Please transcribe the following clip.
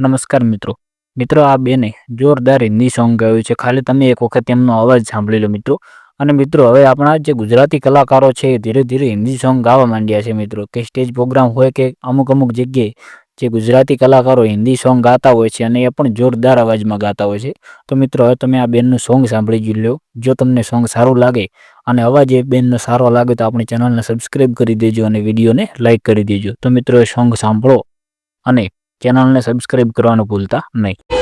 નમસ્કાર મિત્રો. મિત્રો, આ બેને જોરદાર હિન્દી સોંગ ગાયું છે. ખાલી તમે એક વખત એમનો અવાજ સાંભળી લો મિત્રો. અને મિત્રો, હવે આપણા જે ગુજરાતી કલાકારો છે એ ધીરે ધીરે હિન્દી સોંગ ગાવા માંડ્યા છે મિત્રો. કે સ્ટેજ પ્રોગ્રામ હોય કે અમુક અમુક જગ્યાએ જે ગુજરાતી કલાકારો હિન્દી સોંગ ગાતા હોય છે અને એ પણ જોરદાર અવાજમાં ગાતા હોય છે. તો મિત્રો, હવે તમે આ બેનનું સોંગ સાંભળી જ લો જો તમને સોંગ સારું લાગે અને અવાજ એ બેનનો સારો લાગે તો આપણી ચેનલને સબસ્ક્રાઈબ કરી દેજો અને વિડીયોને લાઇક કરી દેજો. તો મિત્રો સોંગ સાંભળો અને ચેનલને સબસ્ક્રાઈબ કરવાનું ભૂલતા નહીં